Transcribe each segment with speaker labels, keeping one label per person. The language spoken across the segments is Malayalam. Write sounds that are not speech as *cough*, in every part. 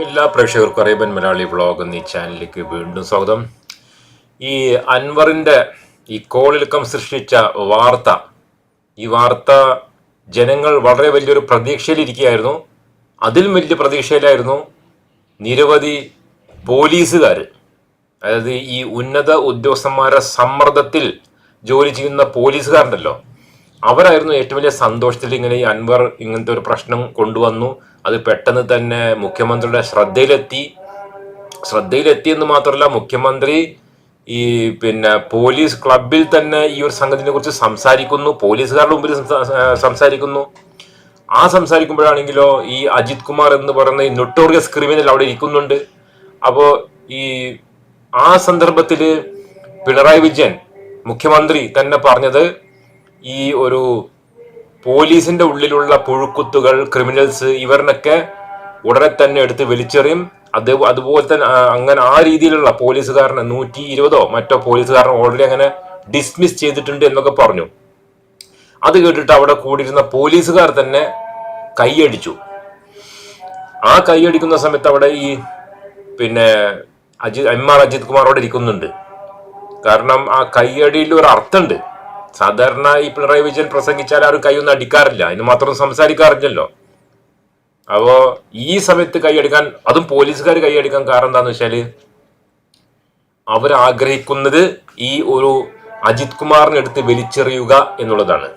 Speaker 1: എല്ലാ പ്രേക്ഷകർക്കും അറേബ്യൻ മലയാളി വ്ളോഗ് എന്നീ ചാനലിലേക്ക് വീണ്ടും സ്വാഗതം. ഈ അൻവറിന്റെ ഈ കോളിളക്കം സൃഷ്ടിച്ച വാർത്ത ഈ വാർത്ത ജനങ്ങൾ വളരെ വലിയൊരു പ്രതീക്ഷയിലിരിക്കുകയായിരുന്നു. അതിലും വലിയ പ്രതീക്ഷയിലായിരുന്നു നിരവധി പോലീസുകാർ അതായത് ഈ ഉന്നത ഉദ്യോഗസ്ഥന്മാരുടെ സമ്മർദ്ദത്തിൽ ജോലി ചെയ്യുന്ന പോലീസുകാരുണ്ടല്ലോ. അവരായിരുന്നു ഏറ്റവും വലിയ സന്തോഷത്തിൽ ഇങ്ങനെ ഈ അൻവർ ഇങ്ങനത്തെ ഒരു പ്രശ്നം കൊണ്ടുവന്നു. അത് പെട്ടെന്ന് തന്നെ മുഖ്യമന്ത്രിയുടെ ശ്രദ്ധയിലെത്തി. ശ്രദ്ധയിലെത്തി എന്ന് മാത്രമല്ല മുഖ്യമന്ത്രി ഈ പിന്നെ പോലീസ് ക്ലബിൽ തന്നെ ഈ ഒരു സംഗതിനെ കുറിച്ച് സംസാരിക്കുന്നു. പോലീസുകാരുടെ മുമ്പിൽ സംസാരിക്കുന്നു. ആ സംസാരിക്കുമ്പോഴാണെങ്കിലോ ഈ അജിത് കുമാർ എന്ന് പറയുന്ന ഈ നൊട്ടോറിയസ് ക്രിമിനൽ അവിടെ ഇരിക്കുന്നുണ്ട്. അപ്പോ ഈ ആ സന്ദർഭത്തിൽ പിണറായി വിജയൻ മുഖ്യമന്ത്രി തന്നെ പറഞ്ഞത് ഈ ഒരു പോലീസിന്റെ ഉള്ളിലുള്ള പുഴുക്കുത്തുകൾ ക്രിമിനൽസ് ഇവരിനൊക്കെ ഉടനെ തന്നെ എടുത്ത് വലിച്ചെറിയും. അത് അതുപോലെ തന്നെ അങ്ങനെ ആ രീതിയിലുള്ള പോലീസുകാരനെ നൂറ്റി ഇരുപതോ മറ്റോ പോലീസുകാരനെ ഓൾറെഡി അങ്ങനെ ഡിസ്മിസ് ചെയ്തിട്ടുണ്ട് എന്നൊക്കെ പറഞ്ഞു. അത് കേട്ടിട്ട് അവിടെ കൂടിയിരുന്ന പോലീസുകാർ തന്നെ കൈയടിച്ചു. ആ കൈയടിക്കുന്ന സമയത്ത് അവിടെ ഈ പിന്നെ അജിത് എം ആർ അജിത് കുമാർ അവിടെ ഇരിക്കുന്നുണ്ട്. കാരണം ആ കൈയടിയിൽ ഒരു അർത്ഥമുണ്ട്. സാധാരണ ഈ പിണറായി വിജയൻ പ്രസംഗിച്ചാൽ ആരും കൈയൊന്നും അടിക്കാറില്ല. അതിന് മാത്രം സംസാരിക്കാറില്ലല്ലോ. അപ്പോ ഈ സമയത്ത് കൈയടിക്കാൻ അതും പോലീസുകാർ കൈയടിക്കാൻ കാരണം എന്താന്ന് വെച്ചാൽ അവർ ആഗ്രഹിക്കുന്നത് ഈ ഒരു അജിത് കുമാറിനെ എടുത്ത് വലിച്ചെറിയുക എന്നുള്ളതാണ്.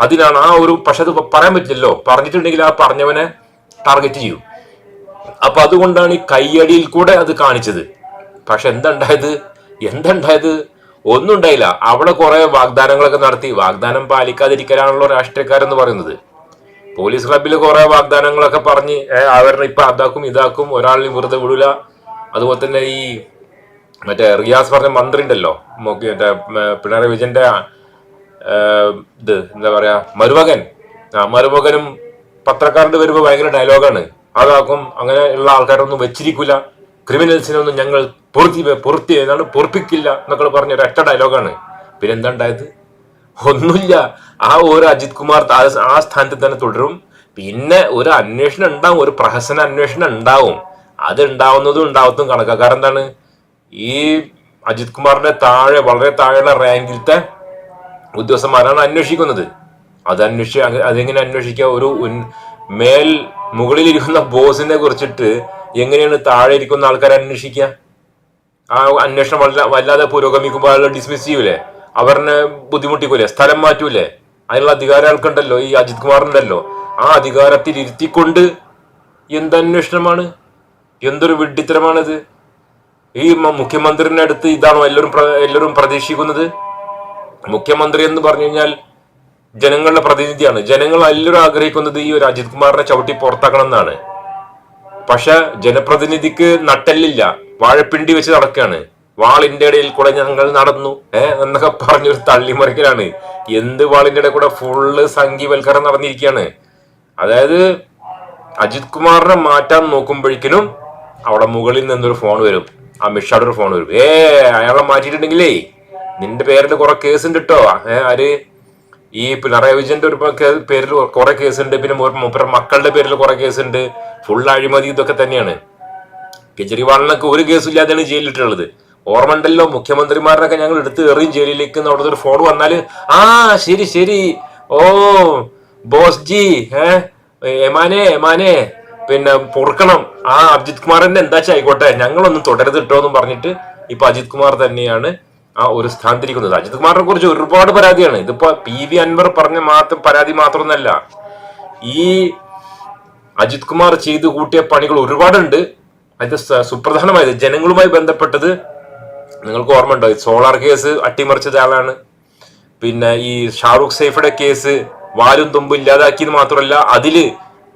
Speaker 1: അതിനാണ് ആ ഒരു പക്ഷെ അത് പറയാൻ പറ്റില്ലല്ലോ. പറഞ്ഞിട്ടുണ്ടെങ്കിൽ ആ പറഞ്ഞവനെ ടാർഗറ്റ് ചെയ്യും. അപ്പൊ അതുകൊണ്ടാണ് ഈ കയ്യടിയിൽ കൂടെ അത് കാണിച്ചത്. പക്ഷെ എന്തുണ്ടായത്? എന്തുണ്ടായത്? ഒന്നും ഉണ്ടായില്ല. അവിടെ കുറെ വാഗ്ദാനങ്ങളൊക്കെ നടത്തി. വാഗ്ദാനം പാലിക്കാതിരിക്കലാണല്ലോ രാഷ്ട്രീയക്കാരെന്ന് പറയുന്നത്. പോലീസ് ക്ലബിൽ കുറെ വാഗ്ദാനങ്ങളൊക്കെ പറഞ്ഞ് അവരുടെ ഇപ്പൊ അതാക്കും ഇതാക്കും ഒരാളിനെ വെറുതെ വിടൂല. അതുപോലെ തന്നെ ഈ മറ്റേ റിയാസ് പറഞ്ഞ മന്ത്രി ഉണ്ടല്ലോ മറ്റേ പിണറായി വിജയന്റെ ഇത് എന്താ പറയാ മരുമകൻ. ആ മരുമകനും പത്രക്കാരുടെ വരുമ്പോ ഭയങ്കര ഡയലോഗാണ് അതാക്കും അങ്ങനെ ഉള്ള ആൾക്കാരൊന്നും വെച്ചിരിക്കൂല. ക്രിമിനൽസിനൊന്നും ഞങ്ങൾ പൊറുത്തി പൊറുത്തി ഏതാണ്ട് പൊറപ്പിക്കില്ല എന്നൊക്കെ പറഞ്ഞ ഒരൊറ്റ ഡയലോഗാണ്. പിന്നെ എന്താ ഉണ്ടായത് ഒന്നുമില്ല. ആ ഒരു അജിത് കുമാർ ആ- സ്ഥാനത്ത് തന്നെ തുടരും. പിന്നെ ഒരു അന്വേഷണം ഉണ്ടാവും. ഒരു പ്രഹസന അന്വേഷണം ഉണ്ടാവും. അത് ഉണ്ടാവുന്നതും ഉണ്ടാവത്തും കണക്കാ. കാരണം എന്താണ്? ഈ അജിത് കുമാറിന്റെ താഴെ വളരെ താഴെയുള്ള റാങ്കിലത്തെ ഉദ്യോഗസ്ഥന്മാരാണ് അന്വേഷിക്കുന്നത്. അത് അന്വേഷിച്ച് അതെങ്ങനെ അന്വേഷിക്കുക ഒരു മേൽ മുകളിലിരിക്കുന്ന ബോസിനെ കുറിച്ചിട്ട് എങ്ങനെയാണ് താഴെ ഇരിക്കുന്ന ആൾക്കാരെ അന്വേഷിക്കുക? ആ അന്വേഷണം വല്ല വല്ലാതെ പുരോഗമിക്കുമ്പോൾ അയാൾ ഡിസ്മിസ് ചെയ്യൂലേ? അവരെ ബുദ്ധിമുട്ടിക്കൂലേ? സ്ഥലം മാറ്റൂലേ? അതിനുള്ള അധികാരം ആൾക്കുണ്ടല്ലോ ഈ അജിത് കുമാറിനുണ്ടല്ലോ. ആ അധികാരത്തിൽ ഇരുത്തിക്കൊണ്ട് എന്ത് അന്വേഷണമാണ് എന്തൊരു വിഡ്ഢിത്തരമാണിത്? ഈ മുഖ്യമന്ത്രിന്റെ അടുത്ത് ഇതാണോ എല്ലാവരും എല്ലാവരും പ്രതീക്ഷിക്കുന്നത്? മുഖ്യമന്ത്രി എന്ന് പറഞ്ഞു കഴിഞ്ഞാൽ ജനങ്ങളുടെ പ്രതിനിധിയാണ്. ജനങ്ങൾ എല്ലാവരും ആഗ്രഹിക്കുന്നത് ഈ ഒരു അജിത് കുമാറിനെ ചവിട്ടി പുറത്താക്കണം എന്നാണ് പക്ഷെ ജനപ്രതിനിധിക്ക് നട്ടെല്ലില്ല. വാഴപ്പിണ്ടി വെച്ച് നടക്കുകയാണ് വാളിന്റെ ഇടയിൽ കൂടെ ഞങ്ങൾ നടന്നു ഏഹ് എന്നൊക്കെ പറഞ്ഞൊരു തള്ളിമറിക്കലാണ്. എന്ത് വാളിന്റെ ഇടയിൽ കൂടെ ഫുള്ള് സംഘീവൽക്കരണം നടന്നിരിക്കുകയാണ് അതായത് അജിത് കുമാറിനെ മാറ്റാൻ നോക്കുമ്പോഴേക്കിനും അവിടെ മുകളിൽ നിന്നൊരു ഫോൺ വരും. അമിത്ഷായുടെ ഒരു ഫോൺ വരും. ഏ അയാളെ മാറ്റിയിട്ടുണ്ടെങ്കിലേ നിന്റെ പേരിൽ കുറെ കേസ് ഉണ്ട് കേട്ടോ ഏഹ് ആര്? ഈ പിണറായി വിജയന്റെ ഒരു പേരിൽ കുറെ കേസുണ്ട്. പിന്നെ മൂപ്പ- മക്കളുടെ പേരിൽ കുറെ കേസുണ്ട്. ഫുൾ അഴിമതി ഇതൊക്കെ തന്നെയാണ്. കെജ്രിവാളിനൊക്കെ ഒരു കേസും ഇല്ലാതെയാണ് ഓർമ്മണ്ടല്ലോ മുഖ്യമന്ത്രിമാരനൊക്കെ ഞങ്ങൾ എടുത്ത് എറിയും ജയിലിലേക്ക് അവിടുത്തെ ഒരു ഫോൺ വന്നാൽ ആ ശരി ശരി. ഓ ബോസ് ജി ഏ എമാനെ എമാനെ. പിന്നെ പൊറുക്കണം. ആ അജിത് കുമാറിന്റെ എന്താ ഞങ്ങളൊന്നും തുടരുത് കേട്ടോ പറഞ്ഞിട്ട് ഇപ്പൊ അജിത് കുമാർ തന്നെയാണ് ആ ഒരു സ്ഥാനത്തിരിക്കുന്നത്. അജിത് കുമാറിനെ കുറിച്ച് ഒരുപാട് പരാതിയാണ് ഇതിപ്പോ പി വി അൻവർ പറഞ്ഞ മാത്രം പരാതി മാത്രമൊന്നല്ല. ഈ അജിത് കുമാർ ചെയ്തു കൂട്ടിയ പണികൾ ഒരുപാടുണ്ട്. അത് സുപ്രധാനമായത് ജനങ്ങളുമായി ബന്ധപ്പെട്ടത് നിങ്ങൾക്ക് ഓർമ്മ ഉണ്ടോ സോളാർ കേസ് അട്ടിമറിച്ചത് ആളാണ്. പിന്നെ ഈ ഷാറൂഖ് സൈഫയുടെ കേസ് വാലും തുമ്പും ഇല്ലാതാക്കിയത് മാത്രമല്ല അതിൽ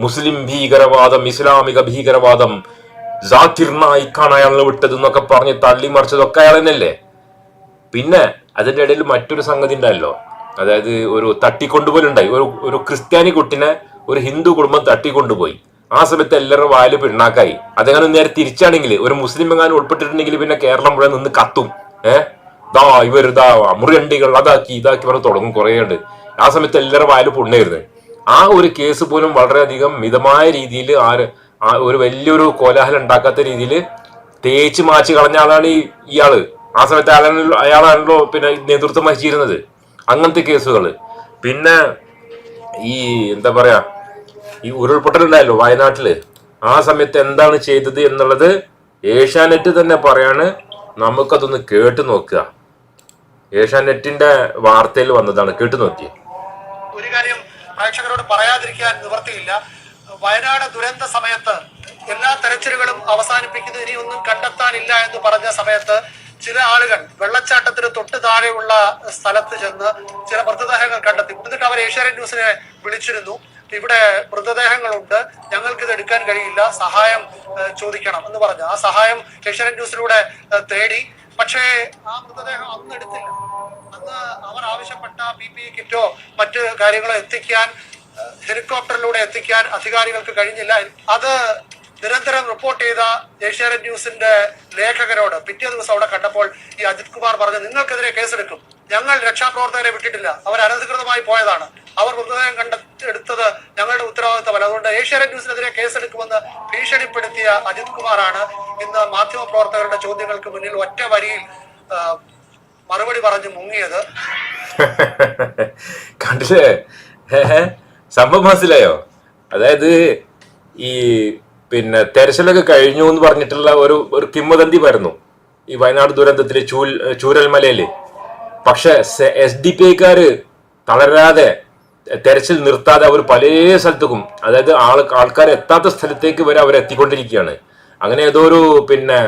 Speaker 1: മുസ്ലിം ഭീകരവാദം ഇസ്ലാമിക ഭീകരവാദം ജാക്കിർ നായിക്കാണ് അയാളെ വിട്ടത് എന്നൊക്കെ പറഞ്ഞ് തള്ളിമറിച്ചതൊക്കെ അയാൾ തന്നെയല്ലേ പിന്നെ അതിന്റെ ഇടയിൽ മറ്റൊരു സംഗതി ഉണ്ടായല്ലോ. അതായത് ഒരു തട്ടിക്കൊണ്ടുപോലുണ്ടായി. ഒരു ഒരു ക്രിസ്ത്യാനി കുട്ടിനെ ഒരു ഹിന്ദു കുടുംബം തട്ടിക്കൊണ്ടുപോയി. ആ സമയത്ത് എല്ലാവരും വാൽ പിണ്ണാക്കായി. അതെങ്ങനെ നേരെ തിരിച്ചാണെങ്കിൽ ഒരു മുസ്ലിം എങ്ങാനും ഉൾപ്പെട്ടിട്ടുണ്ടെങ്കിൽ പിന്നെ കേരളം മുഴുവൻ നിന്ന് കത്തും. ഏഹ് ദാ ഇവർ ദാ മുറിയണ്ടികൾ അതാക്കി ഇതാക്കി പറഞ്ഞ് തുടങ്ങും കുറേ ഉണ്ട് ആ സമയത്ത് എല്ലാവരും വാൽ പൊണ്ണായിരുന്നു. ആ ഒരു കേസ് പോലും വളരെയധികം മിതമായ രീതിയിൽ ആര് ഒരു വലിയൊരു കോലാഹലം ഉണ്ടാക്കാത്ത രീതിയിൽ തേച്ച് മാച്ച് കളഞ്ഞ ആളാണ് ഈ ഇയാൾ. ആ സമയത്ത് അയാളാണല്ലോ അയാളാണല്ലോ പിന്നെ നേതൃത്വം വഹിച്ചിരുന്നത്. അങ്ങനത്തെ കേസുകൾ പിന്നെ ഈ എന്താ പറയാ ഈ ഉരുൾപൊട്ടൽ ഉണ്ടായല്ലോ വയനാട്ടിൽ. ആ സമയത്ത് എന്താണ് ചെയ്തത് എന്നുള്ളത് ഏഷ്യാനെറ്റ് തന്നെ പറയാണ്. നമുക്കതൊന്ന് കേട്ട് നോക്കുക. ഏഷ്യാനെറ്റിന്റെ വാർത്തയിൽ വന്നതാണ്. കേട്ടു നോക്കിയ.
Speaker 2: ഒരു കാര്യം പ്രേക്ഷകരോട് പറയാതിരിക്കാൻ നിവർത്തിയില്ല. വയനാട് ദുരന്ത സമയത്ത് എല്ലാ തെരച്ചിലുകളും അവസാനിപ്പിക്കുന്നത് ഇനി ഒന്നും കണ്ടെത്താനില്ല എന്ന് പറഞ്ഞ സമയത്ത് ചില ആളുകൾ വെള്ളച്ചാട്ടത്തിന് തൊട്ട് താഴെയുള്ള സ്ഥലത്ത് ചെന്ന് ചില മൃതദേഹങ്ങൾ കണ്ടെത്തി. എന്നിട്ട് അവർ ഏഷ്യാനെറ്റ് ന്യൂസിനെ വിളിച്ചിരുന്നു. ഇവിടെ മൃതദേഹങ്ങളുണ്ട്. ഞങ്ങൾക്ക് ഇത് എടുക്കാൻ കഴിയില്ല. സഹായം ചോദിക്കണം എന്ന് പറഞ്ഞു. ആ സഹായം ഏഷ്യാനെറ്റ് ന്യൂസിലൂടെ തേടി. പക്ഷേ ആ മൃതദേഹം അന്ന് എടുത്തില്ല. അന്ന് അവർ ആവശ്യപ്പെട്ട പി പി കിറ്റോ മറ്റ് കാര്യങ്ങളോ എത്തിക്കാൻ ഹെലികോപ്റ്ററിലൂടെ എത്തിക്കാൻ അധികാരികൾക്ക് കഴിഞ്ഞില്ല. അത് നിരന്തരം റിപ്പോർട്ട് ചെയ്ത ഏഷ്യാനെറ്റ് ന്യൂസിന്റെ ലേഖകരോട് പിറ്റേ ദിവസം അവിടെ കണ്ടപ്പോൾ ഈ അജിത് കുമാർ പറഞ്ഞു നിങ്ങൾക്കെതിരെ കേസെടുക്കും. ഞങ്ങൾ രക്ഷാപ്രവർത്തകരെ വിട്ടിട്ടില്ല. അവർ അനധികൃതമായി പോയതാണ്. അവർ മൃതദേഹം കണ്ടെടുത്തത് ഞങ്ങളുടെ ഉത്തരവാദിത്തമല്ല. അതുകൊണ്ട് ഏഷ്യാനെറ്റ് ന്യൂസിനെതിരെ കേസെടുക്കുമെന്ന് ഭീഷണിപ്പെടുത്തിയ അജിത് കുമാറാണ് ഇന്ന് മാധ്യമപ്രവർത്തകരുടെ ചോദ്യങ്ങൾക്ക് മുന്നിൽ ഒറ്റ വരിയിൽ മറുപടി പറഞ്ഞു മുങ്ങിയത്. *laughs*
Speaker 1: കണ്ടില്ലേ. സംഭവം മനസ്സിലായോ? അതായത് ഈ പിന്നെ തെരച്ചിലൊക്കെ കഴിഞ്ഞു എന്ന് പറഞ്ഞിട്ടുള്ള ഒരു ഒരു കിംവദന്തി വരുന്നു. ഈ വയനാട് ദുരന്തത്തിലെ ചൂൽ ചൂരൽമലയിൽ. പക്ഷെ എസ് ഡി പി ഐക്കാര് തളരാതെ തെരച്ചിൽ നിർത്താതെ അവർ പല സ്ഥലത്തേക്കും അതായത് ആൾ ആൾക്കാർ എത്താത്ത സ്ഥലത്തേക്ക് വരെ അവർ എത്തിക്കൊണ്ടിരിക്കുകയാണ്. അങ്ങനെ ഏതോ ഒരു പിന്നെ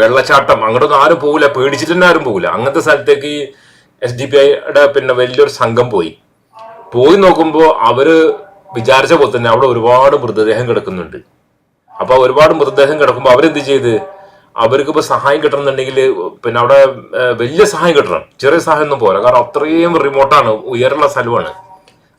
Speaker 1: വെള്ളച്ചാട്ടം അങ്ങോട്ടൊന്നും ആരും പോകില്ല പേടിച്ചിട്ട് തന്നെ ആരും പോകില്ല അങ്ങനത്തെ സ്ഥലത്തേക്ക് എസ് ഡി പി ഐയുടെ പിന്നെ വലിയൊരു സംഘം പോയി. പോയി നോക്കുമ്പോൾ അവർ വിചാരിച്ച പോലെ തന്നെ അവിടെ ഒരുപാട് മൃതദേഹം കിടക്കുന്നുണ്ട്. അപ്പൊ ഒരുപാട് മൃതദേഹം കിടക്കുമ്പോൾ അവരെന്ത് ചെയ്ത്? അവർക്ക് ഇപ്പൊ സഹായം കിട്ടണമെന്നുണ്ടെങ്കിൽ പിന്നെ അവിടെ വലിയ സഹായം കിട്ടണം. ചെറിയ സഹായം ഒന്നും പോരാ. കാരണം അത്രയും റിമോട്ടാണ് ഉയരുള്ള സ്ഥലമാണ്.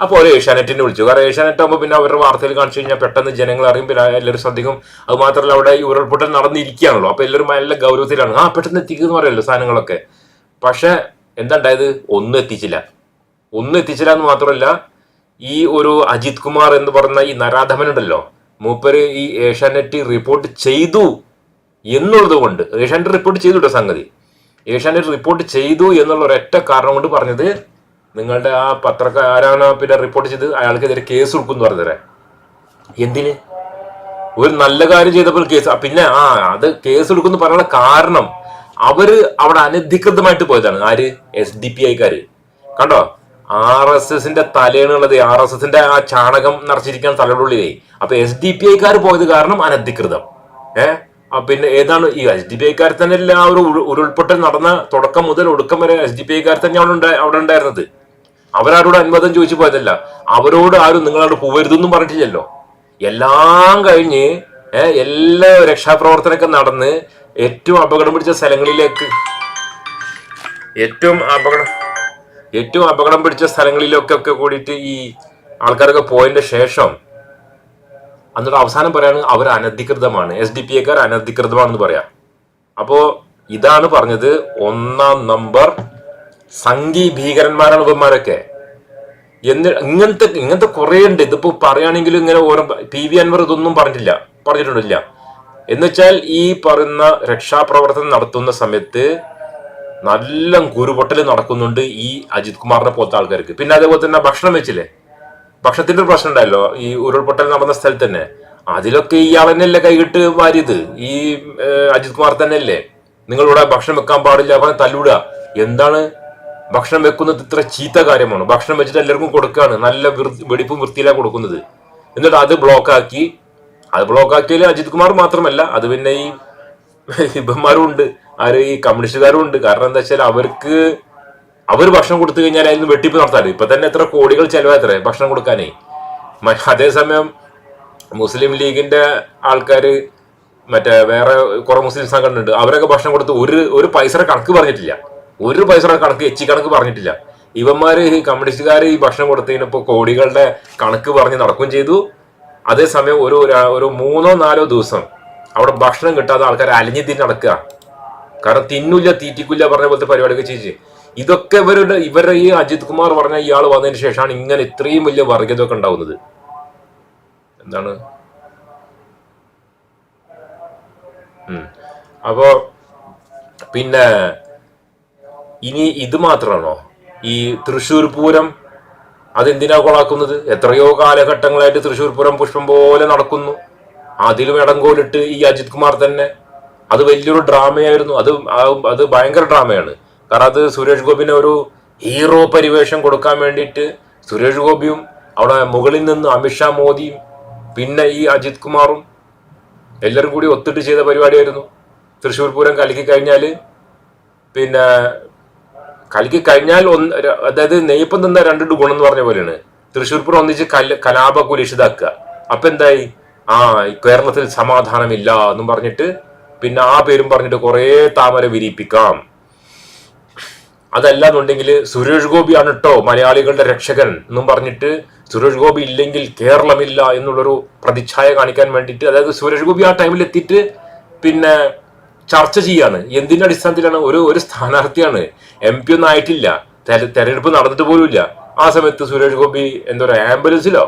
Speaker 1: അപ്പോൾ ഒരു ഏഷ്യാനെറ്റിനെ വിളിച്ചു. കാരണം ഏഷ്യാനെറ്റ് ആകുമ്പോൾ പിന്നെ അവരുടെ വാർത്തയിൽ കാണിച്ചു കഴിഞ്ഞാൽ പെട്ടെന്ന് ജനങ്ങൾ അറിയും. പിന്നെ എല്ലാവരും ശ്രദ്ധിക്കും. അത് മാത്രമല്ല അവിടെ ഉരുൾപൊട്ടൽ നടന്നിരിക്കുകയാണല്ലോ. അപ്പോൾ എല്ലാവരും നല്ല ഗൗരവത്തിലാണ്. ആ പെട്ടെന്ന് എത്തിക്കുന്നു പറയല്ലോ സാധനങ്ങളൊക്കെ. പക്ഷേ എന്താ ഉണ്ടായത്? ഒന്നും എത്തിച്ചില്ല. ഒന്നും എത്തിച്ചില്ല എന്ന് മാത്രമല്ല ഈ ഒരു അജിത് കുമാർ എന്ന് പറഞ്ഞ ഈ നരാധമനുണ്ടല്ലോ മൂപ്പര് ഈ ഏഷ്യാനെറ്റ് റിപ്പോർട്ട് ചെയ്തു എന്നുള്ളത് കൊണ്ട് ഏഷ്യാനെറ്റ് റിപ്പോർട്ട് ചെയ്തു കേട്ടോ സംഗതി. ഏഷ്യാനെറ്റ് റിപ്പോർട്ട് ചെയ്തു എന്നുള്ള ഒരൊറ്റ കാരണം കൊണ്ട് പറഞ്ഞത് നിങ്ങളുടെ ആ പത്രക്കാരാണ് പിന്നെ റിപ്പോർട്ട് ചെയ്ത് അയാൾക്കെതിരെ കേസ് കൊടുക്കുന്നു പറഞ്ഞതേ. എന്തിന്? ഒരു നല്ല കാര്യം ചെയ്തപ്പോൾ കേസ് പിന്നെ ആ അത് കേസ് എടുക്കുന്നു പറയാനുള്ള കാരണം. അവർ അവിടെ അനധികൃതമായിട്ട് പോയതാണ്. ആര്? എസ് ഡി പി ഐക്കാര് കണ്ടോ? ആർ എസ് എസിന്റെ തലേണുള്ളത് ആർ എസ് എസിന്റെ ആ ചാണകം നിറച്ചിരിക്കാൻ തലയുള്ളിലേ അപ്പൊ എസ് ഡി പി ഐക്കാർ പോയത് കാരണം അനധികൃതം. ഏഹ് പിന്നെ ഏതാണ് ഈ എസ് ഡി പി ഐക്കാർ തന്നെ എല്ലാ ഒരു ഉരുൾപൊട്ടൽ നടന്ന തുടക്കം മുതൽ ഒടുക്കം വരെ എസ് ഡി പി ഐക്കാർ തന്നെ അവിടെ അവിടെ ഉണ്ടായിരുന്നത്. അവരാരോട് അനുവാദം ചോദിച്ചു പോയതല്ല. അവരോട് ആരും നിങ്ങളോട് പോവരുതെന്നും പറഞ്ഞിട്ടില്ലല്ലോ. എല്ലാം കഴിഞ്ഞ് എല്ലാ രക്ഷാപ്രവർത്തനമൊക്കെ നടന്ന് ഏറ്റവും അപകടം പിടിച്ച സ്ഥലങ്ങളിലേക്ക് ഏറ്റവും അപകടം ഏറ്റവും അപകടം പിടിച്ച സ്ഥലങ്ങളിലൊക്കെ ഒക്കെ കൂടിയിട്ട് ഈ ആൾക്കാരൊക്കെ പോയതിന്റെ ശേഷം എന്നിട്ട് അവസാനം പറയുകയാണ് അവർ അനധികൃതമാണ്. എസ് ഡി പി എക്കാർ അനധികൃതമാണെന്ന് പറയാം. അപ്പോ ഇതാണ് പറഞ്ഞത് ഒന്നാം നമ്പർ സംഘി ഭീകരന്മാരാണ് ഇവന്മാരൊക്കെ. എന്ന് ഇങ്ങനത്തെ ഇങ്ങനത്തെ കുറെ ഉണ്ട് ഇതിപ്പോ പറയുകയാണെങ്കിൽ ഇങ്ങനെ ഓരോ പി വി അൻവർ ഇതൊന്നും പറഞ്ഞിട്ടില്ല. പറഞ്ഞിട്ടുണ്ടല്ല എന്നുവെച്ചാൽ ഈ പറയുന്ന രക്ഷാപ്രവർത്തനം നടത്തുന്ന സമയത്ത് നല്ല കുരുപൊട്ടൽ നടക്കുന്നുണ്ട് ഈ അജിത് കുമാറിനെ പോലത്തെ ആൾക്കാർക്ക്. പിന്നെ അതേപോലെ തന്നെ ഭക്ഷണം വെച്ചില്ലേ? ഭക്ഷണത്തിന്റെ പ്രശ്നം ഉണ്ടായല്ലോ ഈ ഉരുൾപൊട്ടൽ നടന്ന സ്ഥലത്ത് തന്നെ. അതിലൊക്കെ ഇയാൾ തന്നെയല്ലേ കൈകിട്ട് വാരിയത്? ഈ അജിത് കുമാർ തന്നെയല്ലേ? നിങ്ങളിവിടെ ഭക്ഷണം വെക്കാൻ പാടില്ല അവനെ തല്ലൂടുക. എന്താണ്? ഭക്ഷണം വെക്കുന്നത് ഇത്ര ചീത്ത കാര്യമാണ്? ഭക്ഷണം വെച്ചിട്ട് എല്ലാവർക്കും കൊടുക്കുകയാണ്. നല്ല വെടിപ്പും വൃത്തിയിലാണ് കൊടുക്കുന്നത്. എന്നിട്ട് അത് ബ്ലോക്കാക്കി അത് ബ്ലോക്കാക്കിയാൽ അജിത് കുമാർ മാത്രമല്ല അത് പിന്നെ ഈ ഇവന്മാരും ഉണ്ട് ആര് ഈ കമ്മ്യൂണിസ്റ്റുകാരും ഉണ്ട് കാരണം എന്താ വെച്ചാൽ അവർക്ക് അവർ ഭക്ഷണം കൊടുത്തു കഴിഞ്ഞാൽ അതിന് വെട്ടിപ്പ് നടത്താറ് ഇപ്പൊ തന്നെ എത്ര കോടികൾ ചെലവാത്രേ ഭക്ഷണം കൊടുക്കാനേ. അതേസമയം മുസ്ലിം ലീഗിന്റെ ആൾക്കാര് മറ്റേ വേറെ കുറെ മുസ്ലിം സംഘടന ഉണ്ട് അവരൊക്കെ ഭക്ഷണം കൊടുത്ത് ഒരു ഒരു പൈസയുടെ കണക്ക് പറഞ്ഞിട്ടില്ല. ഒരു പൈസയുടെ കണക്ക് എച്ചി കണക്ക് പറഞ്ഞിട്ടില്ല. ഇവന്മാര് ഈ കമ്മ്യൂണിസ്റ്റുകാർ ഈ ഭക്ഷണം കൊടുത്തതിനിപ്പോ കോടികളുടെ കണക്ക് പറഞ്ഞ് നടക്കുകയും ചെയ്തു. അതേസമയം ഒരു- ഒരു മൂന്നോ നാലോ ദിവസം അവിടെ ഭക്ഷണം കിട്ടാതെ ആൾക്കാർ അലിഞ്ഞു തിരിഞ്ഞ് നടക്കുക. കാരണം തിന്നില്ല തീറ്റിക്കില്ല പറഞ്ഞ പോലത്തെ പരിപാടിയൊക്കെ ചെയ്ത്. ഇതൊക്കെ ഇവരുടെ ഇവരുടെ ഈ അജിത് കുമാർ പറഞ്ഞ ഇയാൾ വന്നതിന് ശേഷമാണ് ഇങ്ങനെ ഇത്രയും വലിയ വർഗീയതൊക്കെ ഉണ്ടാവുന്നത്. എന്താണ്. അപ്പോ പിന്നെ ഇനി ഇത് മാത്രമാണോ? ഈ തൃശ്ശൂർ പൂരം അതെന്തിനാ കൊളാക്കുന്നത്? എത്രയോ കാലഘട്ടങ്ങളായിട്ട് തൃശ്ശൂർ പൂരം പുഷ്പം പോലെ നടക്കുന്നു. അതിലും ഇടങ്കോലിട്ട് ഈ അജിത് കുമാർ തന്നെ. അത് വലിയൊരു ഡ്രാമയായിരുന്നു. അത് അത് ഭയങ്കര ഡ്രാമയാണ്. കാരണം അത് സുരേഷ് ഗോപിനെ ഒരു ഹീറോ പരിവേഷം കൊടുക്കാൻ വേണ്ടിയിട്ട് സുരേഷ് ഗോപിയും അവിടെ മുകളിൽ നിന്ന് അമിത്ഷാ മോദിയും പിന്നെ ഈ അജിത് കുമാറും എല്ലാവരും കൂടി ഒത്തിട്ട് ചെയ്ത പരിപാടിയായിരുന്നു. തൃശ്ശൂർ പൂരം കലക്കി കഴിഞ്ഞാൽ പിന്നെ കലക്കി കഴിഞ്ഞാൽ ഒന്ന് അതായത് നെയ്പ്പം തന്ന രണ്ട് ഗുണം എന്ന് പറഞ്ഞ പോലെയാണ്. തൃശ്ശൂർ പൂരം ഒന്നിച്ച് കല കലാപ കുലിഷിതാക്കുക. അപ്പം എന്തായി ആ കേരളത്തിൽ സമാധാനമില്ല എന്നും പറഞ്ഞിട്ട് പിന്നെ ആ പേരും പറഞ്ഞിട്ട് കുറേ താമര വിരിപ്പിക്കാം അതല്ല എന്നുണ്ടെങ്കിൽ സുരേഷ് ഗോപിയാണ് കേട്ടോ മലയാളികളുടെ രക്ഷകൻ എന്നും പറഞ്ഞിട്ട് സുരേഷ് ഗോപി ഇല്ലെങ്കിൽ കേരളമില്ല എന്നുള്ളൊരു പ്രതിച്ഛായ കാണിക്കാൻ വേണ്ടിയിട്ട് അതായത് സുരേഷ് ഗോപി ആ ടൈമിൽ എത്തിയിട്ട് പിന്നെ ചർച്ച ചെയ്യാണ്. എന്തിന്റെ അടിസ്ഥാനത്തിലാണ്? ഒരു ഒരു സ്ഥാനാർത്ഥിയാണ്. എം പി ഒന്നും ആയിട്ടില്ല. തെരഞ്ഞെടുപ്പ് നടന്നിട്ട് പോലുമില്ല. ആ സമയത്ത് സുരേഷ് ഗോപി എന്താ ആംബുലൻസിലോ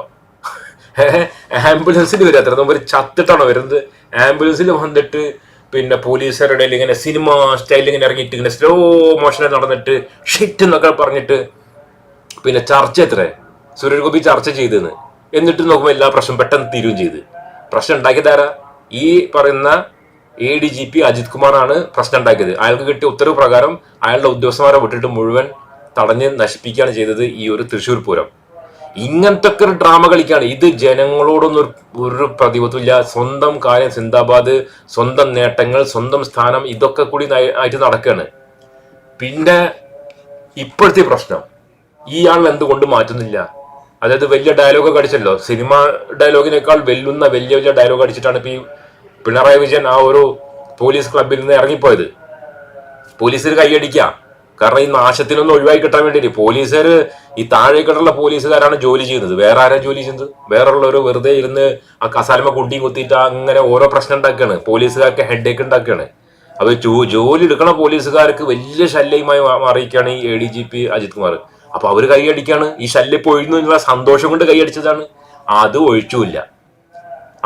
Speaker 1: ആംബുലൻസിൽ വരും. അത്ര മുമ്പ് ചത്തിട്ടാണോ വരുന്നത്? ആംബുലൻസിൽ വന്നിട്ട് പിന്നെ പോലീസുകാരുടെ ഇങ്ങനെ സിനിമ സ്റ്റൈലിൽ ഇങ്ങനെ ഇറങ്ങിയിട്ട് ഇങ്ങനെ സ്ലോ മോഷനിൽ നടന്നിട്ട് ഷിറ്റ് എന്നൊക്കെ പറഞ്ഞിട്ട് പിന്നെ ചർച്ച എത്ര സുരേഷ് ചർച്ച ചെയ്തെന്ന്. എന്നിട്ട് നോക്കുമ്പോൾ എല്ലാ പ്രശ്നം പെട്ടെന്ന് തീരുകയും ചെയ്ത്. പ്രശ്നം ഉണ്ടാക്കിയതാരാ ഈ പറയുന്ന A D G P Ajith കുമാറാണ് പ്രശ്നം ഉണ്ടാക്കിയത്. അയാൾക്ക് കിട്ടിയ ഉത്തരവ് പ്രകാരം അയാളുടെ ഉദ്യോഗസ്ഥന്മാരെ വിട്ടിട്ട് മുഴുവൻ തടഞ്ഞ് നശിപ്പിക്കുകയാണ് ചെയ്തത് ഈ ഒരു തൃശ്ശൂർ പൂരം. ഇങ്ങനത്തെ ഒക്കെ ഒരു ഡ്രാമ കളിക്കാണ്. ഇത് ജനങ്ങളോടൊന്നും ഒരു പ്രതിബദ്ധമില്ല സ്വന്തം കാര്യം സിന്ദാബാദ് സ്വന്തം നേട്ടങ്ങൾ സ്വന്തം സ്ഥാനം ഇതൊക്കെ കൂടി ആയിട്ട് നടക്കുകയാണ് പിന്നെ ഇപ്പോഴത്തെ പ്രശ്നം. ഈ ആൾ എന്തുകൊണ്ട് മാറ്റുന്നില്ല? അതായത് വലിയ ഡയലോഗ് അടിച്ചല്ലോ. സിനിമ ഡയലോഗിനേക്കാൾ വെല്ലുന്ന വലിയ വലിയ ഡയലോഗ് അടിച്ചിട്ടാണ് ഇപ്പൊ ഈ പിണറായി വിജയൻ ആ ഒരു പോലീസ് ക്ലബിൽ നിന്ന് ഇറങ്ങിപ്പോയത്. പോലീസിൽ കൈയടിക്കാം കാരണം ഈ നാശത്തിനൊന്നും ഒഴിവായി കിട്ടാൻ വേണ്ടിയിട്ട് പോലീസുകാർ ഈ താഴേക്കിട്ടുള്ള പോലീസുകാരാണ് ജോലി ചെയ്യുന്നത്. വേറെ ആരാ ജോലി ചെയ്യുന്നത്? വേറെ ഉള്ളവർ വെറുതെ ഇരുന്ന് ആ കസാലമ കുണ്ടി കുത്തിയിട്ട് അങ്ങനെ ഓരോ പ്രശ്നം ഉണ്ടാക്കുകയാണ്. പോലീസുകാർക്ക് ഹെഡേക്ക് ഉണ്ടാക്കുകയാണ്. അപ്പൊ ജോ- ജോലി എടുക്കണ പോലീസുകാർക്ക് വലിയ ശല്യമായി മാറിയിരിക്കുകയാണ് ഈ A D G P Ajith Kumar. അപ്പൊ അവർ കൈയടിക്കാണ് ഈ ശല്യം പൊഴിഞ്ഞു എന്നുള്ള സന്തോഷം കൊണ്ട് കൈയടിച്ചതാണ് അത് ഒഴിച്ചുമില്ല.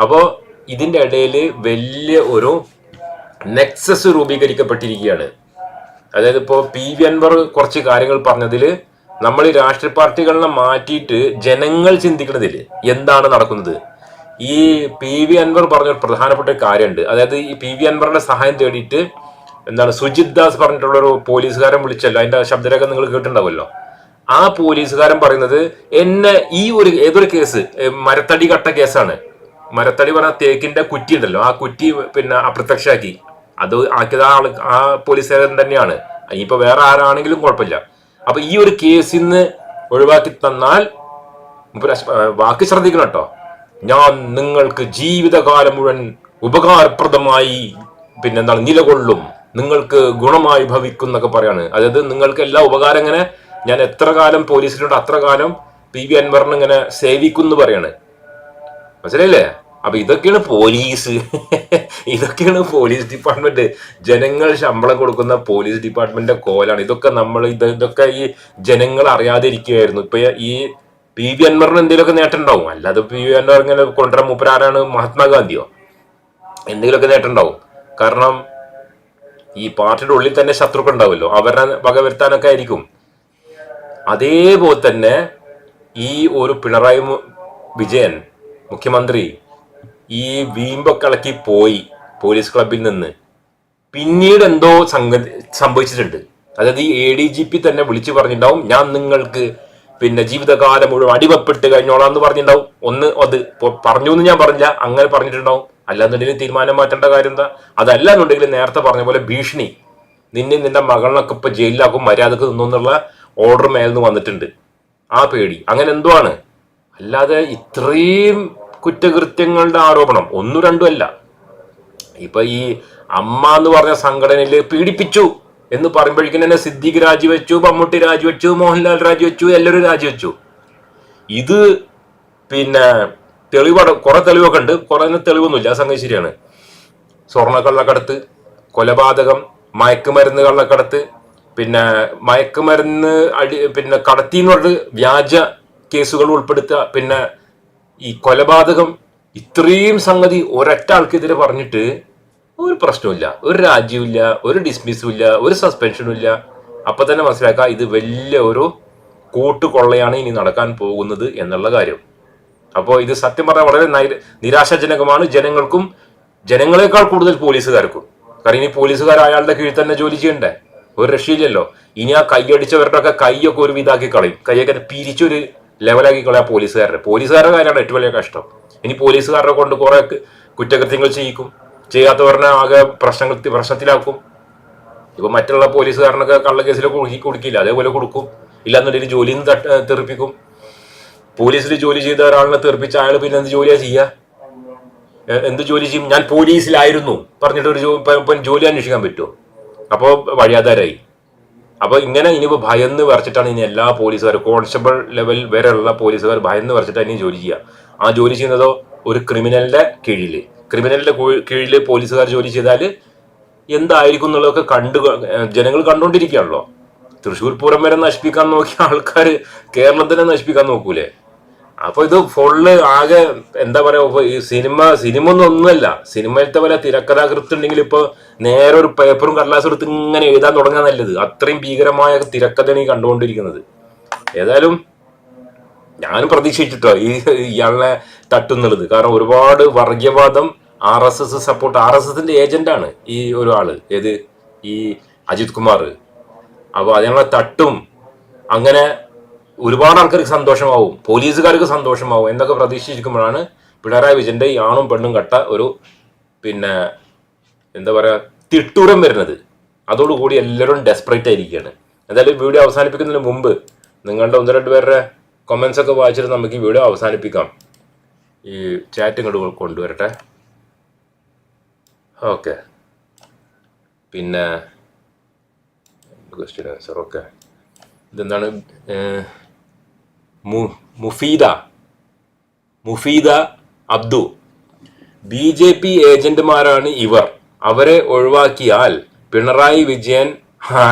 Speaker 1: അപ്പോ ഇതിന്റെ ഇടയിൽ വലിയ ഒരു നെക്സസ് രൂപീകരിക്കപ്പെട്ടിരിക്കുകയാണ്. അതായത് ഇപ്പോൾ പി വി അൻവർ കുറച്ച് കാര്യങ്ങൾ പറഞ്ഞതിൽ നമ്മൾ ഈ രാഷ്ട്രീയ പാർട്ടികളെ മാറ്റിയിട്ട് ജനങ്ങൾ ചിന്തിക്കുന്നതിൽ എന്താണ് നടക്കുന്നത്? ഈ പി വി അൻവർ പറഞ്ഞ ഒരു പ്രധാനപ്പെട്ട ഒരു കാര്യമുണ്ട് അതായത് ഈ പി വി അൻവറിന്റെ സഹായം തേടിയിട്ട് എന്താണ് സുജിത് ദാസ് പറഞ്ഞിട്ടുള്ള ഒരു പോലീസുകാരൻ വിളിച്ചല്ലോ. അതിന്റെ ശബ്ദരേഖ നിങ്ങൾ കേട്ടിട്ടുണ്ടാവുമല്ലോ. ആ പോലീസുകാരൻ പറയുന്നത് എന്നെ ഈ ഒരു ഏതൊരു കേസ് മരത്തടി കട്ട കേസാണ്. മരത്തടി പറഞ്ഞ തേക്കിന്റെ കുറ്റി ഉണ്ടല്ലോ ആ കുറ്റി പിന്നെ അപ്രത്യക്ഷമാക്കി. അത് ആക്കിയത് ആ ആ പോലീസുകാരൻ തന്നെയാണ്. ഇനിയിപ്പോ വേറെ ആരാണെങ്കിലും കുഴപ്പമില്ല. അപ്പൊ ഈ ഒരു കേസിൽ നിന്ന് ഒഴിവാക്കി തന്നാൽ വാക്ക് ശ്രദ്ധിക്കണം കേട്ടോ. ഞാൻ നിങ്ങൾക്ക് ജീവിതകാലം മുഴുവൻ ഉപകാരപ്രദമായി പിന്നെ എന്താണ് നിലകൊള്ളും. നിങ്ങൾക്ക് ഗുണമായി ഭവിക്കും എന്നൊക്കെ പറയാണ്. അതായത് നിങ്ങൾക്ക് എല്ലാ ഉപകാരം ഇങ്ങനെ ഞാൻ എത്ര കാലം പോലീസിനോട് അത്ര കാലം പി വി അൻവറിന് ഇങ്ങനെ സേവിക്കും എന്ന് പറയാണ്. മനസ്സിലായില്ലേ? അപ്പൊ ഇതൊക്കെയാണ് പോലീസ്. ഇതൊക്കെയാണ് പോലീസ് ഡിപ്പാർട്ട്മെന്റ്. ജനങ്ങൾ ശമ്പളം കൊടുക്കുന്ന പോലീസ് ഡിപ്പാർട്ട്മെന്റിന്റെ കോലാണ്. ഇതൊക്കെ നമ്മൾ ഇത് ഇതൊക്കെ ഈ ജനങ്ങൾ അറിയാതെ ഇരിക്കുകയായിരുന്നു ഇപ്പൊ ഈ പി വി അൻവറിന് എന്തെങ്കിലുമൊക്കെ നേട്ടം ഉണ്ടാവും അല്ലാതെ പി വി അൻവർ ഇങ്ങനെ കൊണ്ടുവരാൻ മൂപ്പരാരാണ് മഹാത്മാഗാന്ധിയോ? എന്തെങ്കിലുമൊക്കെ നേട്ടം ഉണ്ടാവും കാരണം ഈ പാർട്ടിയുടെ ഉള്ളിൽ തന്നെ ശത്രുക്കൾ ഉണ്ടാവുമല്ലോ. അവരെ വകവരുത്താനൊക്കെ ആയിരിക്കും. അതേപോലെ തന്നെ ഈ ഒരു പിണറായി വിജയൻ മുഖ്യമന്ത്രി ഈ വീമ്പൊക്കെ പോയി പോലീസ് ക്ലബിൽ നിന്ന്. പിന്നീട് എന്തോ സംഗതി സംഭവിച്ചിട്ടുണ്ട്. അതായത് ഈ എ ഡി ജി പി തന്നെ വിളിച്ചു പറഞ്ഞിട്ടുണ്ടാവും ഞാൻ നിങ്ങൾക്ക് പിന്നെ ജീവിതകാലം മുഴുവൻ അടിമപ്പെട്ട് കഴിഞ്ഞോളാം എന്ന് പറഞ്ഞിട്ടുണ്ടാവും ഒന്ന് അത് പറഞ്ഞു എന്ന് ഞാൻ പറഞ്ഞില്ല അങ്ങനെ പറഞ്ഞിട്ടുണ്ടാവും. അല്ലാന്നുണ്ടെങ്കിൽ തീരുമാനം മാറ്റേണ്ട കാര്യം എന്താ? അതല്ല എന്നുണ്ടെങ്കിൽ നേരത്തെ പറഞ്ഞ പോലെ ഭീഷണി. നിന്നെ നിന്റെ മകളിനൊക്കെ ഇപ്പൊ ജയിലിലാക്കും മര്യാദയ്ക്ക് നിന്നു എന്നുള്ള ഓർഡർ മേൽന്ന് വന്നിട്ടുണ്ട്. ആ പേടി. അങ്ങനെ എന്തോ ആണ്. അല്ലാതെ ഇത്രയും കുറ്റകൃത്യങ്ങളുടെ ആരോപണം. ഒന്നും രണ്ടും അല്ല. ഇപ്പൊ ഈ അമ്മ എന്ന് പറഞ്ഞ സംഘടനയിൽ പീഡിപ്പിച്ചു എന്ന് പറയുമ്പോഴേക്കും തന്നെ സിദ്ദീഖ് രാജിവെച്ചു മമ്മൂട്ടി രാജിവെച്ചു മോഹൻലാൽ രാജിവെച്ചു എല്ലാവരും രാജിവെച്ചു. ഇത് പിന്നെ തെളിവ് കുറെ തെളിവൊക്കെ ഉണ്ട്. കുറെ തെളിവൊന്നുമില്ല. സംഗതി ശരിയാണ്. സ്വർണക്കള്ളക്കടത്ത് കൊലപാതകം മയക്കുമരുന്ന് കള്ളക്കടത്ത് പിന്നെ മയക്കുമരുന്ന് അടി പിന്നെ കടത്തി എന്ന് വ്യാജ കേസുകൾ ഉൾപ്പെടുത്തുക പിന്നെ ഈ കൊലപാതകം ഇത്രയും സംഗതി ഒരൊറ്റ ആൾക്കെതിരെ പറഞ്ഞിട്ട് ഒരു പ്രശ്നവുമില്ല. ഒരു രാജ്യവും ഇല്ല ഒരു ഡിസ്മിസും ഇല്ല ഒരു സസ്പെൻഷനും ഇല്ല അപ്പൊ തന്നെ മനസ്സിലാക്കാം ഇത് വലിയ ഒരു കൂട്ടുകൊള്ളയാണ് ഇനി നടക്കാൻ പോകുന്നത് എന്നുള്ള കാര്യം. അപ്പോൾ ഇത് സത്യം പറഞ്ഞാൽ വളരെ നിരാശാജനകമാണ് ജനങ്ങൾക്കും ജനങ്ങളെക്കാൾ കൂടുതൽ പോലീസുകാർക്കും. കാരണം ഇനി പോലീസുകാർ അയാളുടെ കീഴിൽ തന്നെ ജോലി ചെയ്യണ്ടേ? ഒരു രക്ഷയില്ലല്ലോ. ഇനി ആ കൈയടിച്ചവരുടെ ഒക്കെ കൈയൊക്കെ ഒരു ഇതാക്കി കളയും. കൈയൊക്കെ പിരിച്ചൊരു ലെവലാക്കി കളയാ പോലീസുകാരുടെ പോലീസുകാരുടെ കാര്യമാണ് ഏറ്റവും വലിയ കഷ്ടം. ഇനി പോലീസുകാരെ കൊണ്ട് കുറെ കുറ്റകൃത്യങ്ങൾ ചെയ്യിക്കും. ചെയ്യാത്തവരനെ ആകെ പ്രശ്നങ്ങൾ പ്രശ്നത്തിലാക്കും. ഇപ്പൊ മറ്റുള്ള പോലീസുകാരനൊക്കെ കള്ളക്കേസിൽ കുടുക്കി കൊടുക്കില്ല അതേപോലെ കൊടുക്കും. ഇല്ലാന്നുണ്ടെങ്കിൽ ജോലിയിൽ നിന്ന് തട്ട് തെറിപ്പിക്കും. പോലീസിൽ ജോലി ചെയ്ത ഒരാളിനെ തെറിപ്പിച്ച അയാൾ പിന്നെ എന്ത് ജോലിയാ ചെയ്യുക എന്ത് ജോലി ചെയ്യും? ഞാൻ പോലീസിലായിരുന്നു. പറഞ്ഞിട്ട് ഒരു ജോലി അന്വേഷിക്കാൻ പറ്റുമോ? അപ്പോൾ വഴിയാധാരായി അപ്പൊ ഇങ്ങനെ ഇനിയിപ്പോ ഭയന്ന് വരച്ചിട്ടാണ് ഇനി എല്ലാ പോലീസുകാരും കോൺസ്റ്റബിൾ ലെവൽ വരെയുള്ള പോലീസുകാർ ഭയന്ന് വരച്ചിട്ടാണ് ഇനി ജോലി ചെയ്യുക. ആ ജോലി ചെയ്യുന്നതോ ഒരു ക്രിമിനലിന്റെ കീഴിൽ. ക്രിമിനലിന്റെ കീഴിൽ പോലീസുകാർ ജോലി ചെയ്താൽ എന്തായിരിക്കും എന്നുള്ളതൊക്കെ കണ്ടു ജനങ്ങൾ കണ്ടുകൊണ്ടിരിക്കുകയാണല്ലോ തൃശ്ശൂർ പൂരം വരെ നശിപ്പിക്കാൻ നോക്കിയ ആൾക്കാർ കേരളത്തിനെ നശിപ്പിക്കാൻ നോക്കൂലേ? അപ്പൊ ഇത് ഫുള്ള് ആകെ എന്താ പറയാ ഈ സിനിമ സിനിമ ഒന്നും ഒന്നുമല്ല സിനിമയിലത്തെ പോലെ തിരക്കഥാകൃത്ത് ഉണ്ടെങ്കിൽ ഇപ്പൊ നേരെ ഒരു പേപ്പറും കടലാസും എടുത്ത് ഇങ്ങനെ എഴുതാൻ തുടങ്ങാൻ നല്ലത്. അത്രയും ഭീകരമായ തിരക്കഥയാണ് ഈ കണ്ടുകൊണ്ടിരിക്കുന്നത്. ഏതായാലും ഞാനും പ്രതീക്ഷിച്ചിട്ടോ ഈ ഇയാളെ തട്ടുന്നുള്ളത് കാരണം ഒരുപാട് വർഗീയവാദം R S S support R S എസിന്റെ ഏജന്റാണ് ഈ ഒരാൾ ഏത്? ഈ അജിത് കുമാർ. അപ്പൊ അതിനുള്ള തട്ടും. അങ്ങനെ ഒരുപാട് ആൾക്കാർക്ക് സന്തോഷമാവും പോലീസുകാർക്ക് സന്തോഷമാവും എന്നൊക്കെ പ്രതീക്ഷിച്ചിരിക്കുമ്പോഴാണ് പിണറായി വിജയന്റെ ഈ ആണും പെണ്ണും കട്ട ഒരു പിന്നെ എന്താ പറയാ തിട്ടൂരം വരുന്നത്. അതോടുകൂടി എല്ലാവരും ഡെസ്പറേറ്റ് ആയിരിക്കുകയാണ്. എന്തായാലും വീഡിയോ അവസാനിപ്പിക്കുന്നതിന് മുമ്പ് നിങ്ങളുടെ ഒന്ന് രണ്ട് പേരുടെ കൊമൻസ് ഒക്കെ വായിച്ചിട്ട് നമുക്ക് ഈ വീഡിയോ അവസാനിപ്പിക്കാം. ഈ ചാറ്റ് ഇങ്ങോട്ട് കൊണ്ടുവരട്ടെ. ഓക്കെ പിന്നെ ക്വസ്റ്റ്യൻ ആൻസർ ഓക്കെ ഇതെന്താണ് Mufeeda Mufeeda Abdu. B J P ഏജന്റുമാരാണ് ഇവർ. അവരെ ഒഴിവാക്കിയാൽ പിണറായി വിജയൻ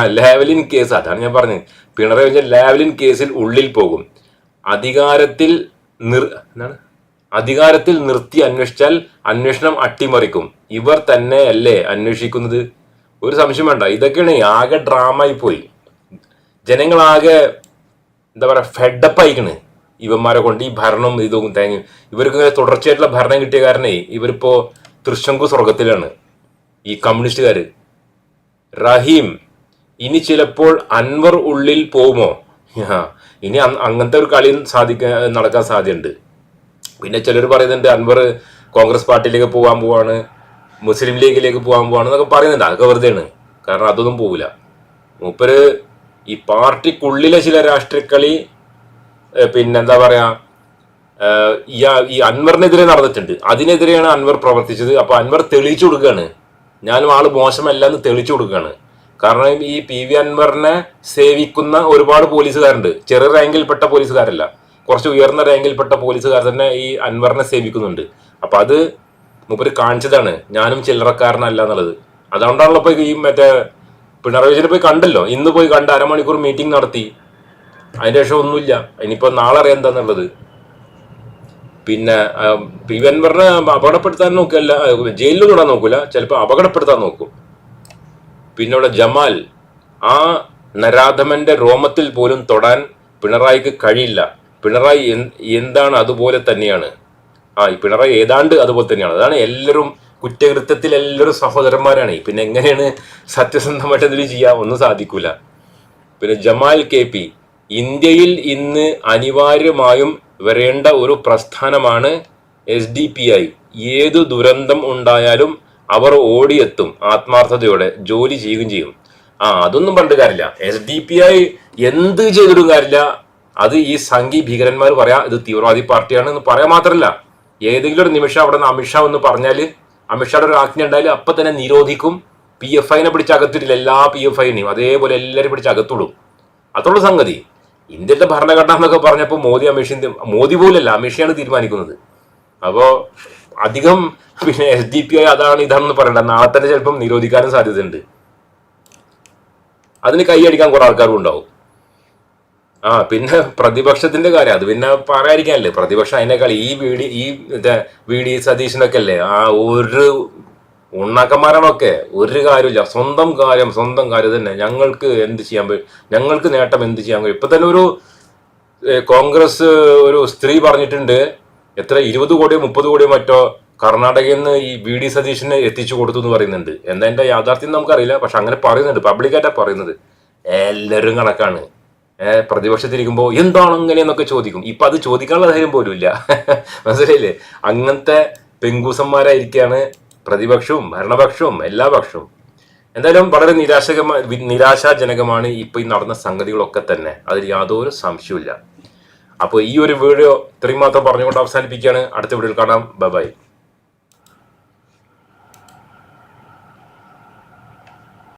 Speaker 1: ലാവലിൻ കേസ് അതാണ് ഞാൻ പറഞ്ഞത്. പിണറായി വിജയൻ ലാവലിൻ കേസിൽ ഉള്ളിൽ പോകും. അധികാരത്തിൽ നിർ എന്താണ്? അധികാരത്തിൽ നിർത്തി അന്വേഷിച്ചാൽ അന്വേഷണം അട്ടിമറിക്കും. ഇവർ തന്നെയല്ലേ അന്വേഷിക്കുന്നത്? ഒരു സംശയം വേണ്ട. ഇതൊക്കെയാണ് ആകെ ഡ്രാമ ആയി പോയി. ജനങ്ങളാകെ എന്താ പറയുക ഫെഡപ്പ് ആയിക്കണ്. ഇവന്മാരെ കൊണ്ട് ഈ ഭരണം ഇതും തേങ്ങ ഇവർക്ക് ഇങ്ങനെ തുടർച്ചയായിട്ടുള്ള ഭരണം കിട്ടിയ കാരണേ ഇവരിപ്പോ തൃശങ്കു സ്വർഗത്തിലാണ് ഈ കമ്മ്യൂണിസ്റ്റുകാര്. റഹീം ഇനി ചിലപ്പോൾ അൻവർ ഉള്ളിൽ പോകുമോ? ഇനി അങ്ങനത്തെ ഒരു കളി സാധിക്കാൻ നടക്കാൻ സാധ്യതയുണ്ട്. പിന്നെ ചിലർ പറയുന്നുണ്ട് അൻവർ കോൺഗ്രസ് പാർട്ടിയിലേക്ക് പോകാൻ പോവാണ് മുസ്ലിം ലീഗിലേക്ക് പോകാൻ പോവാണ് എന്നൊക്കെ പറയുന്നുണ്ട്. അതൊക്കെ വെറുതെയാണ്. കാരണം അതൊന്നും പോവില്ല മൂപ്പര് ഈ പാർട്ടിക്കുള്ളിലെ ചില രാഷ്ട്രീയക്കളി പിന്നെ എന്താ പറയാ ഈ അൻവറിനെതിരെ നടന്നിട്ടുണ്ട്. അതിനെതിരെയാണ് അൻവർ പ്രവർത്തിച്ചത്. അപ്പൊ അൻവർ തെളിയിച്ചു കൊടുക്കുകയാണ്. ഞാനും ആൾ മോശമല്ല എന്ന് തെളിയിച്ചു കൊടുക്കുകയാണ്. കാരണം ഈ പി വി അൻവറിനെ സേവിക്കുന്ന ഒരുപാട് പോലീസുകാരുണ്ട്. ചെറിയ റാങ്കിൽപ്പെട്ട പോലീസുകാരല്ല. കുറച്ച് ഉയർന്ന റാങ്കിൽപ്പെട്ട പോലീസുകാർ തന്നെ ഈ അൻവറിനെ സേവിക്കുന്നുണ്ട്. അപ്പൊ അത് മൂപ്പര് കാണിച്ചതാണ്. ഞാനും ചില്ലറക്കാരനല്ല എന്നുള്ളത്. അതുകൊണ്ടാണല്ലോ ഇപ്പൊ ഈ മറ്റേ പിണറായി വിജയനെ പോയി കണ്ടല്ലോ. ഇന്ന് പോയി കണ്ട് അരമണിക്കൂർ മീറ്റിംഗ് നടത്തി. അതിന്റെ ശേഷം ഒന്നുമില്ല. ഇനിയിപ്പോ നാളെ അറിയാം എന്താന്നുള്ളത്. പിന്നെ ആ, പി വി അൻവറിനെ അപകടപ്പെടുത്താൻ നോക്കല്ല ജയിലിൽ വിടാൻ നോക്കൂല. ചിലപ്പോൾ അപകടപ്പെടുത്താൻ നോക്കും. പിന്നെ ഇവിടെ ജമാൽ ആ നരാധമന്റെ രോമത്തിൽ പോലും തൊടാൻ പിണറായിക്ക് കഴിയില്ല. പിണറായി എന്താണ് അതുപോലെ തന്നെയാണ്. ആ പിണറായി ഏതാണ്ട് അതുപോലെ തന്നെയാണ്. അതാണ് എല്ലാവരും കുറ്റകൃത്യത്തിൽ എല്ലാവരും സഹോദരന്മാരാണ്. പിന്നെ എങ്ങനെയാണ് സത്യസന്ധമായിട്ട് എന്തെങ്കിലും ചെയ്യാൻ ഒന്നും സാധിക്കൂല. പിന്നെ ജമാൽ കെ പി ഇന്ത്യയിൽ ഇന്ന് അനിവാര്യമായും വരേണ്ട ഒരു പ്രസ്ഥാനമാണ് എസ് ഡി പി ഐ. ഏതു ദുരന്തം ഉണ്ടായാലും അവർ ഓടിയെത്തും ആത്മാർത്ഥതയോടെ ജോലി ചെയ്യുകയും ചെയ്യും. ആ അതൊന്നും പണ്ട് കാര്യമില്ല. എസ് ഡി പി ഐ എന്ത് ചെയ്തിടും കാര്യമില്ല. അത് ഈ സംഘി ഭീകരന്മാർ പറയാം ഇത് തീവ്രവാദി പാർട്ടിയാണ് എന്ന് പറയാൻ മാത്രമല്ല ഏതെങ്കിലും ഒരു നിമിഷം അവിടെ നിന്ന് അമിത്ഷാ എന്ന് പറഞ്ഞാൽ അമിത്ഷായുടെ ഒരു ആജ്ഞ ഉണ്ടായാലും അപ്പൊ തന്നെ നിരോധിക്കും. പി എഫ് ഐനെ പിടിച്ച് അകത്തിട്ടില്ല. എല്ലാ പി എഫ് ഐനെയും അതേപോലെ എല്ലാവരും പിടിച്ച് അകത്തിടും. അതുള്ള സംഗതി. ഇന്ത്യയുടെ ഭരണഘടന എന്നൊക്കെ പറഞ്ഞപ്പോൾ മോദി അമിത്ഷ മോദി പോലല്ല അമിഷയാണ് തീരുമാനിക്കുന്നത്. അപ്പോൾ അധികം പിന്നെ എസ് ഡി പി ഐ അതാണ് ഇതാണെന്ന് പറയണ്ട. നാളെ തന്നെ ചിലപ്പം നിരോധിക്കാനും സാധ്യതയുണ്ട്. അതിന് കൈയടിക്കാൻ കുറെ ആൾക്കാരും ഉണ്ടാവും. ആ പിന്നെ പ്രതിപക്ഷത്തിന്റെ കാര്യം. അത് പിന്നെ പറയാതിരിക്കാനല്ലേ. പ്രതിപക്ഷം അതിനേക്കാൾ ഈ വീടി ഈ വി ഡി സതീശനൊക്കെ അല്ലേ ആ ഒരു ഉണ്ണാക്കന്മാരാണൊക്കെ. ഒരു കാര്യമില്ല സ്വന്തം കാര്യം സ്വന്തം കാര്യം തന്നെ. ഞങ്ങൾക്ക് എന്ത് ചെയ്യാൻ ഞങ്ങൾക്ക് നേട്ടം എന്ത് ചെയ്യാൻ കഴിയും? ഇപ്പൊ തന്നെ ഒരു കോൺഗ്രസ് ഒരു സ്ത്രീ പറഞ്ഞിട്ടുണ്ട്. എത്ര? ഇരുപത് കോടിയോ മുപ്പത് കോടിയോ മറ്റോ കർണാടകയിൽ നിന്ന് ഈ വി ഡി സതീഷിന് എത്തിച്ചു കൊടുത്തു എന്ന് പറയുന്നുണ്ട്. എന്താ എന്റെ യാഥാർത്ഥ്യം നമുക്കറിയില്ല. പക്ഷെ അങ്ങനെ പറയുന്നുണ്ട്. പബ്ലിക്കായിട്ടാ പറയുന്നത്. എല്ലാവരും കണക്കാണ്. പ്രതിപക്ഷത്തിരിക്കുമ്പോൾ എന്താണ് അങ്ങനെ എന്നൊക്കെ ചോദിക്കും. ഇപ്പൊ അത് ചോദിക്കാനുള്ള ധൈര്യം പോലും ഇല്ല. *laughs* മനസ്സിലായില്ലേ? അങ്ങനത്തെ പെങ്കൂസന്മാരായിരിക്കാണ് പ്രതിപക്ഷവും ഭരണപക്ഷവും എല്ലാ പക്ഷവും. എന്തായാലും വളരെ നിരാശകമ നിരാശാജനകമാണ് ഇപ്പൊ ഈ നടന്ന സംഗതികളൊക്കെ തന്നെ. അതിൽ യാതൊരു സംശയവുമില്ല. അപ്പോൾ ഈ ഒരു വീഡിയോ ഇത്രയും മാത്രം പറഞ്ഞുകൊണ്ട് അവസാനിപ്പിക്കുകയാണ്. അടുത്ത വീഡിയോയിൽ കാണാം. ബൈ.